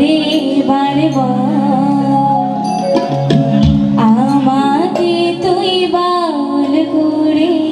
রে বারবার। আমাকে তুই বাউল করে